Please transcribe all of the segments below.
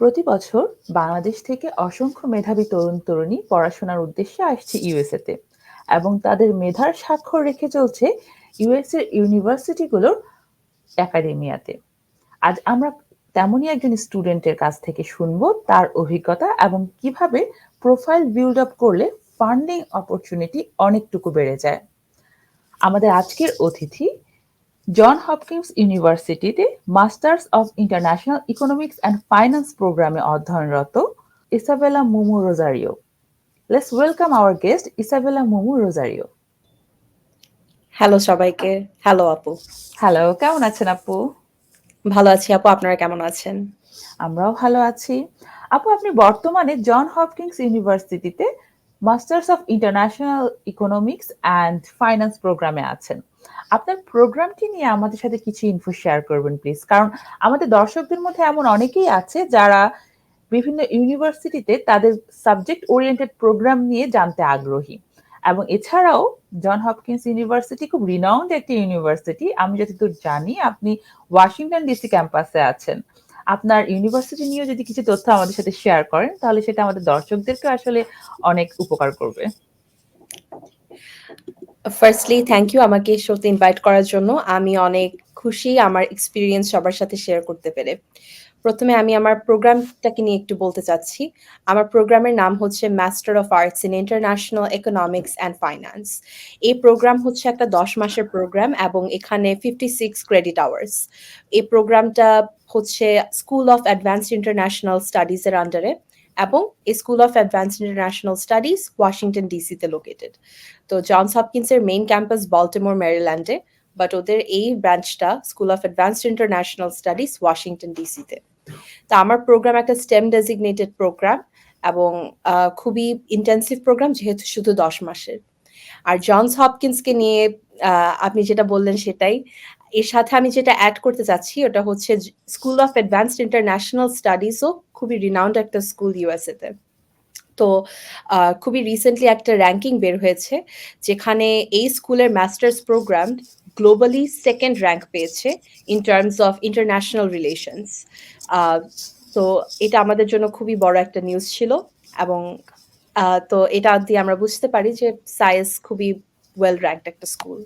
প্রতি বছর বাংলাদেশ থেকে অসংখ্য মেধাবী তরুণ-তরুণী পড়াশোনার উদ্দেশ্যে আসছে ইউএসএ-তে এবং তাদের মেধার স্বাক্ষর রেখে চলছে ইউএস-এর ইউনিভার্সিটিগুলোর একাডেমিয়াতে। আজ আমরা তেমনই একজন স্টুডেন্টের কাছ থেকে শুনব তার অভিজ্ঞতা এবং কীভাবে প্রোফাইল বিল্ড আপ করলে ফান্ডিং অপরচুনিটি অনেকটুকু বেড়ে যায়। আমাদের আজকের অতিথি জন হপকিন্স ইউনিভার্সিটিতে masters of international economics and finance প্রোগ্রামে অধ্যয়নরত Isabella Mumu Rozario let's welcome our guest Isabella Mumu Rozario hello সবাইকে। হ্যালো আপু। হ্যালো কেমন আছেন আপু? ভালো আছি আপু। আপনারা কেমন আছেন? আমরাও ভালো আছি। আপু আপনি বর্তমানে জন হপকিন্স ইউনিভার্সিটিতে masters of international economics and finance প্রোগ্রামে আছেন। আপনার প্রোগ্রামটি নিয়ে আমাদের সাথে কিছু ইনফো শেয়ার করবেন প্লিজ কারণ আমাদের দর্শকদের মধ্যে এমন অনেকেই আছে যারা বিভিন্ন ইউনিভার্সিটিতে তাদের সাবজেক্ট ওরিয়েন্টেড প্রোগ্রাম নিয়ে জানতে আগ্রহী। এবং এছাড়াও জন হপকিন্স ইউনিভার্সিটি খুব রিনাউন্ড একটি ইউনিভার্সিটি আমি যতদূর জানি, আপনি ওয়াশিংটন ডিসি ক্যাম্পাসে আছেন। আপনার ইউনিভার্সিটি নিয়েও যদি কিছু তথ্য আমাদের সাথে শেয়ার করেন, তাহলে সেটা আমাদের দর্শকদেরকে আসলে অনেক উপকার করবে। ফার্স্টলি থ্যাংক ইউ আমাকে শোতে ইনভাইট করার জন্য। আমি অনেক খুশি আমার এক্সপিরিয়েন্স সবার সাথে শেয়ার করতে পেরে। প্রথমে আমি আমার প্রোগ্রামটাকে নিয়ে একটু বলতে চাচ্ছি। আমার প্রোগ্রামের নাম হচ্ছে master of arts in international economics and finance এই প্রোগ্রাম হচ্ছে একটা দশ মাসের প্রোগ্রাম এবং এখানে ফিফটি সিক্স ক্রেডিট আওয়ার্স এই প্রোগ্রামটা হচ্ছে স্কুল অফ অ্যাডভান্সড ইন্টারন্যাশনাল স্টাডিজের আন্ডারে এবং school of advanced international studies Washington ডিসিতে located তো জনস হপকিন্সের মেইন ক্যাম্পাস বল্টিমোর মেরিল্যান্ডে বাট ওদের এই ব্রাঞ্চটা school of advanced international studies Washington ডিসিতে তো। আমার প্রোগ্রাম একটা স্টেম ডেজিগনেটেড প্রোগ্রাম এবং খুবই ইন্টেন্সিভ প্রোগ্রাম যেহেতু শুধু দশ মাসের। আর জনস হপকিন্সকে নিয়ে আপনি যেটা বললেন সেটাই এর সাথে আমি যেটা অ্যাড করতে চাচ্ছি, ওটা হচ্ছে স্কুল অফ অ্যাডভান্সড ইন্টারন্যাশনাল স্টাডিজও খুবই রিনাউন্ড একটা স্কুল ইউএসএতে তো। খুবই রিসেন্টলি একটা র্যাঙ্কিং বের হয়েছে, যেখানে এই স্কুলের masters programme globally second rank পেয়েছে in terms of international relations তো এটা আমাদের জন্য খুবই বড় একটা নিউজ ছিল এবং তো এটা দিয়ে আমরা বুঝতে পারি যে সায়েন্স খুবই ওয়েল র্যাঙ্কড একটা স্কুল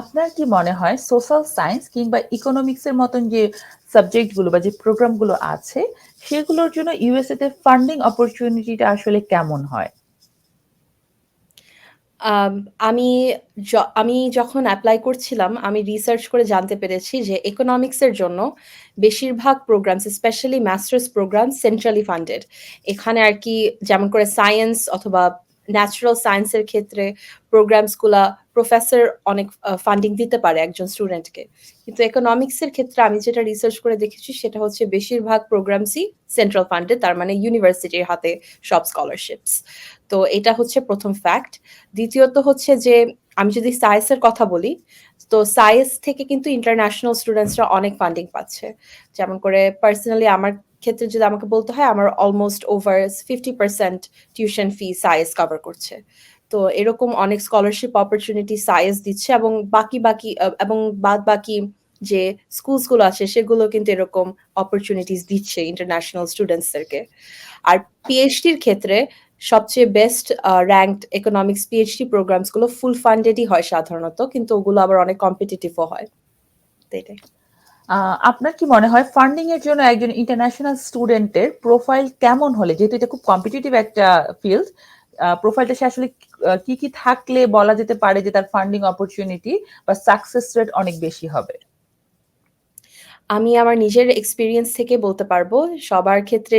আপনার কি মনে হয় সোশ্যাল সায়েন্স কিংবা ইকোনমিক্সের মতন যে সাবজেক্টগুলো বা যে প্রোগ্রামগুলো আছে, সেগুলোর জন্য ইউএসএ তে ফান্ডিং অপরচুনিটিটা আসলে কেমন হয়? আমি আমি যখন অ্যাপ্লাই করছিলাম, আমি রিসার্চ করে জানতে পেরেছি যে ইকোনমিক্সের জন্য বেশিরভাগ programmes specially masters programme centrally funded এখানে আর কি যেমন করে সায়েন্স অথবা ন্যাচারাল সায়েন্সের ক্ষেত্রে প্রোগ্রামসগুলা প্রফেসর অনেক ফান্ডিং দিতে পারে একজন স্টুডেন্টকে কিন্তু ইকোনমিক্সের ক্ষেত্রে আমি যেটা রিসার্চ করে দেখেছি, সেটা হচ্ছে বেশিরভাগ প্রোগ্রামসই সেন্ট্রাল ফান্ডে তার মানে ইউনিভার্সিটির হাতে সব স্কলারশিপস তো এটা হচ্ছে প্রথম ফ্যাক্ট দ্বিতীয়ত হচ্ছে যে, আমি যদি সায়েন্সের কথা বলি, তো সায়েন্স থেকে কিন্তু ইন্টারন্যাশনাল স্টুডেন্টসরা অনেক ফান্ডিং পাচ্ছে। যেমন করে পার্সোনালি আমার ক্ষেত্রে যদি আমাকে বলতে হয়, আমার almost over fifty percent tuition fee science cover করছে। তো এরকম অনেক স্কলারশিপ অপরচুনিটি সায়েন্স দিচ্ছে এবং বাকি বাকি এবং বাদ বাকি যে স্কুলসগুলো আছে সেগুলো কিন্তু এরকম অপরচুনিটিস দিচ্ছে ইন্টারন্যাশনাল স্টুডেন্টসদেরকে আর পিএইচডির ক্ষেত্রে সবচেয়ে বেস্ট র্যাঙ্কড ইকোনমিক্স পিএইচডি প্রোগ্রামসগুলো ফুল ফান্ডেডই হয় সাধারণত, কিন্তু ওগুলো আবার অনেক কম্পিটিটিভও হয়। এটাই। আপনার কি মনে হয় ফান্ডিং এর জন্য একজন ইন্টারন্যাশনাল স্টুডেন্টের প্রোফাইল কেমন হলে? যেহেতু এটা খুব কম্পিটিটিভ একটা ফিল্ড প্রোফাইলটা সে আসলে কি কি থাকলে বলা যেতে পারে যে তার ফান্ডিং অপরচুনিটি বা সাকসেস রেট অনেক বেশি হবে? আমি আমার নিজের এক্সপিরিয়েন্স থেকে বলতে পারব, সবার ক্ষেত্রে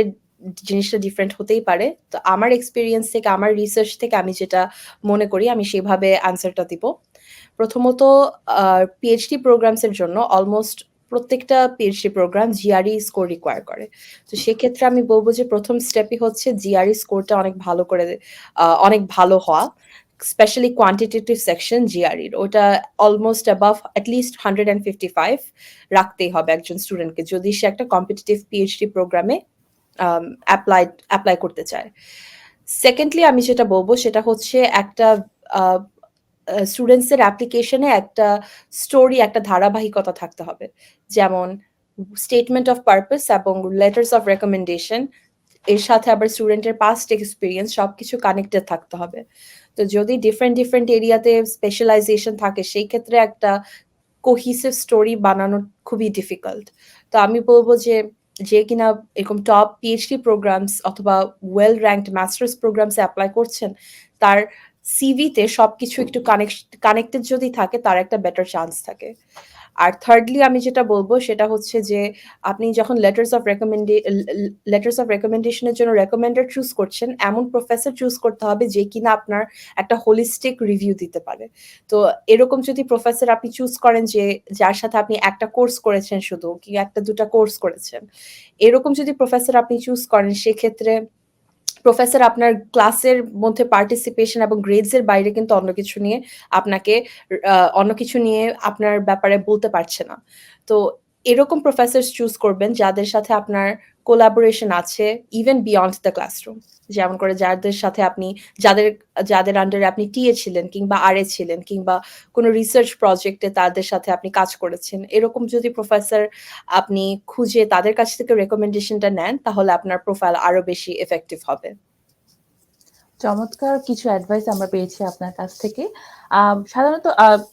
জিনিসটা ডিফারেন্ট হতেই পারে। তো আমার এক্সপিরিয়েন্স থেকে, আমার রিসার্চ থেকে আমি যেটা মনে করি, আমি সেভাবে আনসারটা দিব। প্রথমত পিএইচডি প্রোগ্রামসের জন্য অলমোস্ট প্রত্যেকটা PhD programme GRE score require করে। তো সেক্ষেত্রে আমি বলব যে প্রথম স্টেপই হচ্ছে জিআরই স্কোরটা অনেক ভালো করে অনেক ভালো হওয়া স্পেশালি কোয়ান্টিটেটিভ সেকশন জিআরইর ওটা almost above at least hundred and fifty five রাখতেই হবে একজন স্টুডেন্টকে যদি সে একটা কম্পিটিটিভ পিএইচডি প্রোগ্রামে অ্যাপ্লাই অ্যাপ্লাই করতে চায়। সেকেন্ডলি আমি যেটা বলব সেটা হচ্ছে একটা স্টুডেন্টসের অ্যাপ্লিকেশনে একটা স্টোরি একটা ধারাবাহিকতা থাকতে হবে। যেমন স্টেটমেন্ট অফ পারপাস এবং লেটার্স অফ রেকমেন্ডেশন এর সাথে আবার স্টুডেন্টের পাস্ট এক্সপিরিয়েন্স সব কিছু কানেক্টেড থাকতে হবে। তো যদি ডিফারেন্ট ডিফারেন্ট এরিয়াতে স্পেশালাইজেশন থাকে, সেই ক্ষেত্রে একটা কোহিসিভ স্টোরি বানানো খুবই ডিফিকাল্ট তো আমি বলব যে যে কিনা এরকম টপ পিএইচডি প্রোগ্রামস অথবা ওয়েল র্যাঙ্কড মাস্টার্স প্রোগ্রামসে অ্যাপ্লাই করছেন, তার সিভিতে সবকিছু একটু কানেক্টেড যদি থাকে, তার একটা বেটার চান্স থাকে। আর থার্ডলি আমি যেটা বলব, সেটা হচ্ছে যে, আপনি যখন letters of recommend letters of রেকমেন্ডেশনের জন্য রেকমেন্ডার চুজ করছেন, এমন প্রফেসর চুজ করতে হবে যে কিনা আপনার একটা হোলিস্টিক রিভিউ দিতে পারে। তো এরকম যদি প্রফেসর আপনি চুজ করেন যে, যার সাথে আপনি একটা কোর্স করেছেন শুধু, কি একটা দুটা কোর্স করেছেন, এরকম যদি প্রফেসর আপনি চুজ করেন, সেক্ষেত্রে প্রফেসর আপনার ক্লাসের মধ্যে পার্টিসিপেশন এবং গ্রেডস এর বাইরে কিন্তু অন্য কিছু নিয়ে আপনাকে অন্য কিছু নিয়ে আপনার ব্যাপারে বলতে পারছে না। তো এরকম প্রফেসর চুজ করবেন যাদের সাথে আপনার কোলাবোরেশন আছে ইভেন বিয়ন্ড দ্য ক্লাসরুম যেমন করে যাদের সাথে আপনি, যাদের যাদের আন্ডারে আপনি টিএ ছিলেন কিংবা আর এ ছিলেন কিংবা কোনো রিসার্চ প্রজেক্টে তাদের সাথে আপনি কাজ করেছেন। এরকম যদি প্রফেসর আপনি খুঁজে তাদের কাছ থেকে রেকমেন্ডেশনটা নেন, তাহলে আপনার প্রোফাইল আরও বেশি এফেক্টিভ হবে। চমৎকার কিছু অ্যাডভাইস আমরা পেয়েছি আপনার কাছ থেকে। সাধারণত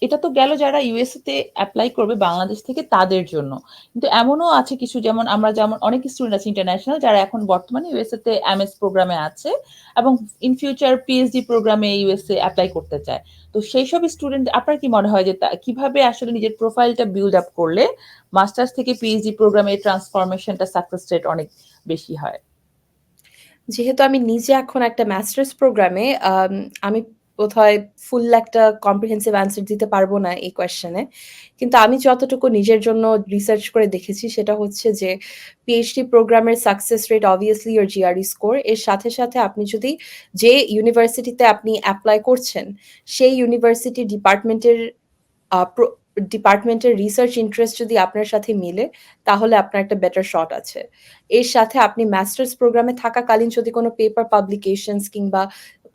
এটা তো গেল যারা ইউএসএ তে অ্যাপ্লাই করবে বাংলাদেশ থেকে তাদের জন্য। কিন্তু এমনও আছে কিছু, যেমন আমরা, যেমন অনেক স্টুডেন্ট আছে ইন্টারন্যাশনাল যারা এখন বর্তমানে ইউএসএ তে এমএস প্রোগ্রামে আছে এবং ইন ফিউচার পিএইচডি প্রোগ্রামে ইউএসএ অ্যাপ্লাই করতে চায়। তো সেই সব স্টুডেন্ট আপনার কি মনে হয় যে কীভাবে আসলে নিজের প্রোফাইলটা বিল্ড আপ করলে মাস্টার্স থেকে পিএইচডি প্রোগ্রামে ট্রান্সফরমেশনটা সাকসেস রেট অনেক বেশি হয়? যেহেতু আমি নিজে এখন একটা মাস্টার্স প্রোগ্রামে আমি বোধহয় ফুল একটা কম্প্রিহেন্সিভ অ্যান্সার দিতে পারব না এই কোয়েশ্চেনে কিন্তু আমি যতটুকু নিজের জন্য রিসার্চ করে দেখেছি, সেটা হচ্ছে যে পিএইচডি প্রোগ্রামের সাকসেস রেট অবভিয়াসলি ওর জিআরই স্কোর এর সাথে সাথে আপনি যদি যে ইউনিভার্সিটিতে আপনি অ্যাপ্লাই করছেন, সেই ইউনিভার্সিটি ডিপার্টমেন্টের ডিপার্টমেন্টের রিসার্চ ইন্টারেস্ট যদি আপনার সাথে মিলে, তাহলে আপনার একটা বেটার শট আছে। এর সাথে আপনি মাস্টার্স প্রোগ্রামে থাকাকালীন যদি কোনো পেপার পাবলিকেশনস কিংবা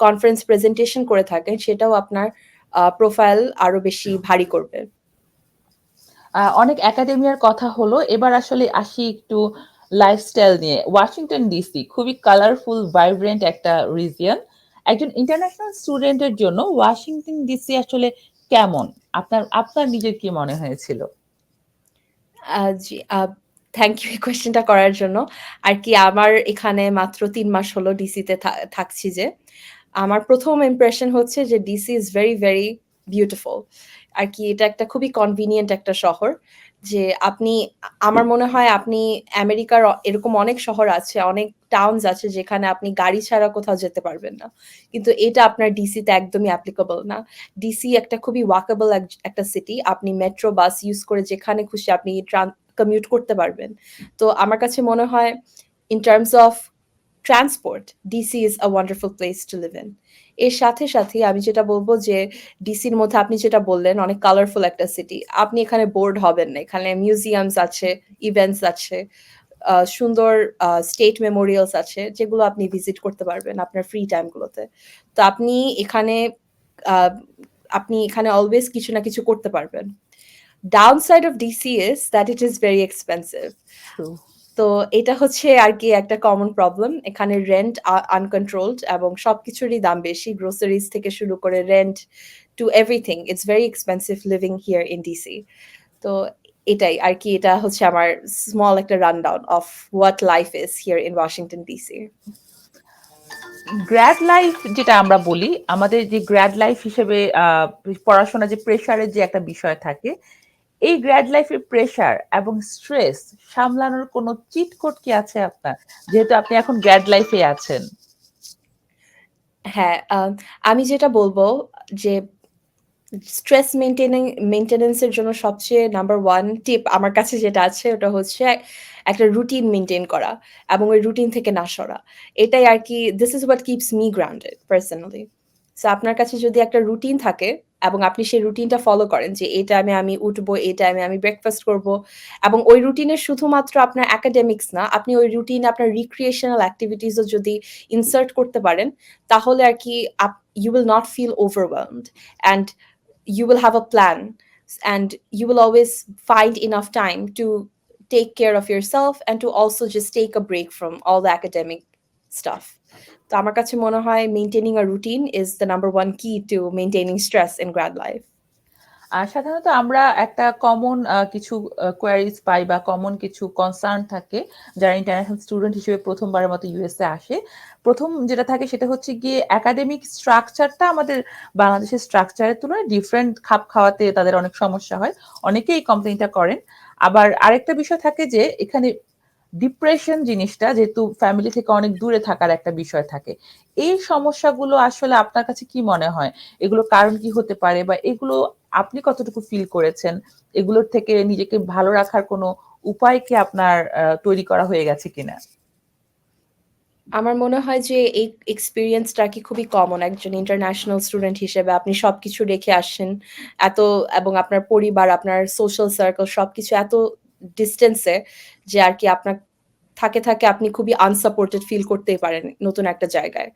কনফারেন্স প্রেজেন্টেশন করে থাকেন, সেটাও আপনার প্রোফাইল আরও বেশি ভারী করবে। অনেক একাডেমিয়ার কথা হলো, এবার আসলে আসি একটু লাইফস্টাইল নিয়ে। ওয়াশিংটন ডিসি খুবই কালারফুল ভাইব্রেন্ট একটা রিজিয়ন একজন ইন্টারন্যাশনাল স্টুডেন্টের জন্য ওয়াশিংটন ডিসি আসলে কেমন? আপনার আপনার নিজের কি মনে হয়েছিল? জি থ্যাংক ইউ কোয়েশ্চেনটা করার জন্য। আর কি আমার এখানে মাত্র তিন মাস হলো ডিসিতে থাকছি যে। আমার প্রথম ইমপ্রেশন হচ্ছে যে DC is very very beautiful আর কি এটা একটা খুবই কনভিনিয়েন্ট একটা শহর। যে আপনি, আমার মনে হয় আপনি আমেরিকার এরকম অনেক শহর আছে, অনেক টাউনস আছে যেখানে আপনি গাড়ি ছাড়া কোথাও যেতে পারবেন না। কিন্তু এটা আপনার ডিসিতে একদমই অ্যাপ্লিকেবল না। ডিসি একটা খুবই ওয়াকেবল একটা সিটি আপনি মেট্রো বাস ইউজ করে যেখানে খুশি আপনি কমিউট করতে পারবেন। তো আমার কাছে মনে হয় in terms of transport DC is a wonderful place to live in এর সাথে সাথে আমি যেটা বলব যে ডিসির মধ্যে আপনি যেটা বললেন, অনেক কালারফুল একটা সিটি আপনি এখানে বোর্ড হবেন না। এখানে মিউজিয়ামস আছে ইভেন্টস আছে সুন্দর স্টেট মেমোরিয়ালস আছে, যেগুলো আপনি ভিজিট করতে পারবেন আপনার ফ্রি টাইমগুলোতে তো আপনি এখানে আপনি এখানে অলওয়েজ কিছু না কিছু করতে পারবেন। Downside of DC is that it is very expensive তো এটা হচ্ছে আর কি একটা কমন প্রবলেম এখানে রেন্ট আনকন্ট্রোলড এবং সবকিছুরই দাম বেশি। গ্রোসারিজ থেকে শুরু করে rent to everything it's very expensive living here in DC তো এটাই আর কি এটা হচ্ছে আমার স্মল একটা run down of what life is here in Washington DC grad life যেটা আমরা বলি, আমাদের যে গ্র্যাড লাইফ হিসেবে পড়াশোনা যে প্রেশারের যে একটা বিষয় থাকে এই গ্র্যাড লাইফের প্রেশার এবং স্ট্রেস সামলানোর কোনো চিট কোড কি আছে আপনার? যেহেতু আপনি এখন গ্র্যাড লাইফে আছেন। হ্যাঁ আমি যেটা বলব যে স্ট্রেস মেনটেনিং মেনটেনেন্সের জন্য সবচেয়ে নাম্বার ওয়ান টিপ আমার কাছে যেটা আছে ওটা হচ্ছে একটা রুটিন মেনটেন করা এবং ওই রুটিন থেকে না সরা। এটাই আর কি this is what keeps me grounded personally so আপনার কাছে যদি একটা রুটিন থাকে এবং আপনি সেই রুটিনটা ফলো করেন যে এই টাইমে আমি উঠবো, এই টাইমে আমি ব্রেকফাস্ট করব এবং ওই রুটিনে শুধুমাত্র আপনার একাডেমিক্স না, আপনি ওই রুটিনে আপনার রিক্রিয়েশনাল অ্যাক্টিভিটিসও যদি ইনসার্ট করতে পারেন, তাহলে আর কি you will not feel overwhelmed and you will have a plan and you will always find enough time to take care of yourself and to also just take a break from all the academic stuff. তো আমার কাছে মনে হয় maintaining a routine is the number one key to maintaining stress in grad life. আর সাধারণত আমরা একটা common কিছু queries পাই বা কমন কিছু কনসার্ন থাকে যারা ইন্টারন্যাশনাল স্টুডেন্ট হিসেবে প্রথমবারের মতো ইউএসএ আসে প্রথম যেটা থাকে সেটা হচ্ছে গিয়ে একাডেমিক স্ট্রাকচারটা আমাদের বাংলাদেশের স্ট্রাকচারের তুলনায় ডিফারেন্ট খাপ খাওয়াতে তাদের অনেক সমস্যা হয় অনেকেই কমপ্লেনটা করেন আবার আরেকটা বিষয় থাকে যে এখানে ডিপ্রেশন জিনিসটা যেহেতু ফ্যামিলি থেকে অনেক দূরে থাকার একটা বিষয় থাকে। এই সমস্যাগুলো আসলে আপনার কাছে কি মনে হয়? এগুলোর কারণ কি হতে পারে? বা এগুলো আপনি কতটুকু ফিল করেছেন? এগুলোর থেকে নিজেকে ভালো রাখার কোনো উপায় কি আপনার তৈরি করা হয়ে গেছে কিনা? আমার মনে হয় যে এই এক্সপিরিয়েন্সটা কি খুবই কমন একজন ইন্টারন্যাশনাল স্টুডেন্ট হিসেবে আপনি সবকিছু রেখে আসেন এত, এবং আপনার পরিবার, আপনার সোশ্যাল সার্কেল সবকিছু এত ডিস্টেন্সে যে আর কি আপনার থাকে থাকে আপনি খুবই আনসাপোর্টেড ফিল করতেই পারেন নতুন একটা জায়গায়।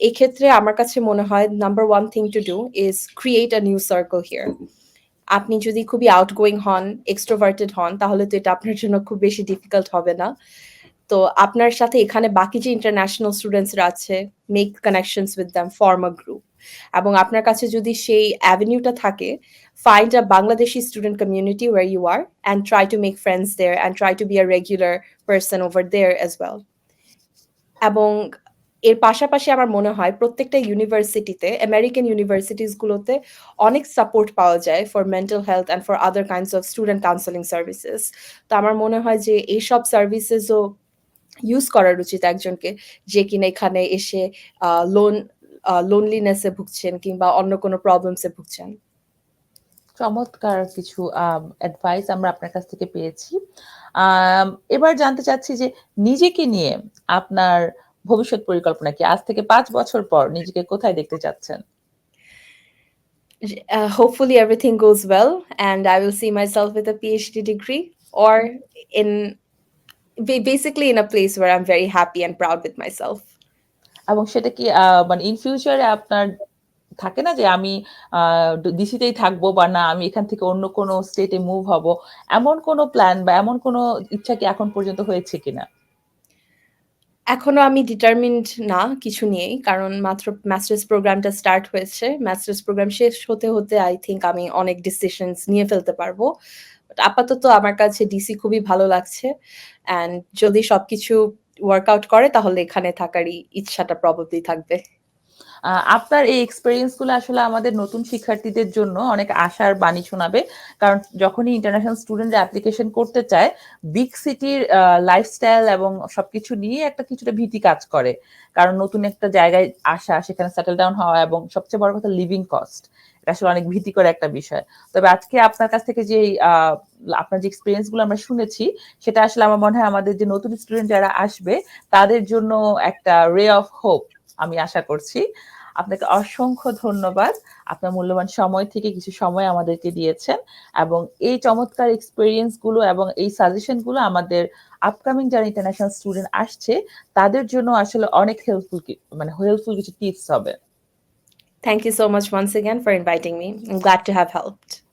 এই ক্ষেত্রে আমার কাছে মনে হয় number one thing to do is create a new circle here আপনি যদি খুবই আউটগোয়িং হন এক্সট্রোভার্টেড হন, তাহলে তো এটা আপনার জন্য খুব বেশি ডিফিকাল্ট হবে না। তো আপনার সাথে এখানে বাকি যে ইন্টারন্যাশনাল স্টুডেন্টসরা আছে make connections with them form a group এবং আপনার কাছে যদি সেই অ্যাভিনিউটা থাকে, find a Bangladeshi student community where you are and try to make friends there and try to be a regular person over there as well. এবং এর পাশাপাশি আমার মনে হয় প্রত্যেকটা ইউনিভার্সিটিতে আমেরিকান ইউনিভার্সিটিসগুলোতে অনেক সাপোর্ট পাওয়া যায় for mental health and for other kinds of student counselling services তো আমার মনে হয় যে এইসব সার্ভিসেসও ইউজ করার উচিত একজনকে যে কিনা এখানে এসে লোন লোনলিনেসে ভুগছেন কিংবা অন্য কোনো প্রবলেমসে ভুগছেন? চমৎকার কিছু অ্যাডভাইস আমরা আপনার কাছ থেকে পেয়েছি। এবার জানতে চাচ্ছি যে নিজেকে নিয়ে আপনার ভবিষ্যৎ পরিকল্পনা কি? আজ থেকে পাঁচ বছর পর নিজেকে কোথায় দেখতে চাচ্ছেন? Hopefully everything goes well and I will see myself with PhD degree or in basically in a place where I am very happy and proud with myself এবং সেটা কি মানে ইন ফিউচারে আপনার থাকে না যে আমি ডিসিতেই থাকব বা না, আমি এখান থেকে অন্য কোনো স্টেটে মুভ হব, এমন কোনো প্ল্যান বা এমন কোনো ইচ্ছা কি এখন পর্যন্ত হয়েছে কিনা? এখনও আমি ডিটারমিন্ড না কিছু নিয়েই, কারণ মাত্র মাস্টার্স প্রোগ্রামটা স্টার্ট হয়েছে। মাস্টার্স প্রোগ্রাম শেষ হতে হতে আই থিঙ্ক আমি অনেক ডিসিশনস নিয়ে ফেলতে পারব। আপাতত আমার কাছে ডিসি খুবই ভালো লাগছে। অ্যান্ড যদি সবকিছু ওয়ার্কআউট করে তাহলে এখানে থাকারই ইচ্ছাটা প্রবাবলি থাকবে। আপনার এই এক্সপেরিয়েন্সগুলো আসলে আমাদের নতুন শিক্ষার্থীদের জন্য অনেক আশার বাণী শোনাবে। কারণ যখনই ইন্টারন্যাশনাল স্টুডেন্ট অ্যাপ্লিকেশন করতে চায় বিগ সিটির লাইফস্টাইল এবং সবকিছু নিয়ে একটা কিছুটা ভীতি কাজ করে। কারণ নতুন একটা জায়গায় আসা, সেখানে সেটেল ডাউন হওয়া এবং সবচেয়ে বড় কথা লিভিং কস্ট এটা আসলে অনেক ভীতি করে একটা বিষয়। তবে আজকে আপনার কাছ থেকে যে আপনার যে এক্সপিরিয়েন্সগুলো আমরা শুনেছি, সেটা আসলে আমার মনে হয় আমাদের যে নতুন স্টুডেন্ট যারা আসবে, তাদের জন্য একটা রে অফ হোপ আমি আশা করছি আপনাকে অসংখ্য ধন্যবাদ আপনার মূল্যবান সময় থেকে কিছু সময় আমাদেরকে দিয়েছেন এবং এই চমৎকার এক্সপিরিয়েন্সগুলো এবং এই সাজেশনগুলো আমাদের আপকামিং যারা ইন্টারন্যাশনাল স্টুডেন্ট আসছে, তাদের জন্য আসলে অনেক হেল্পফুল মানে হেল্পফুল কিছু টিপস হবে Thank you so much once again for inviting me. I'm to have helped.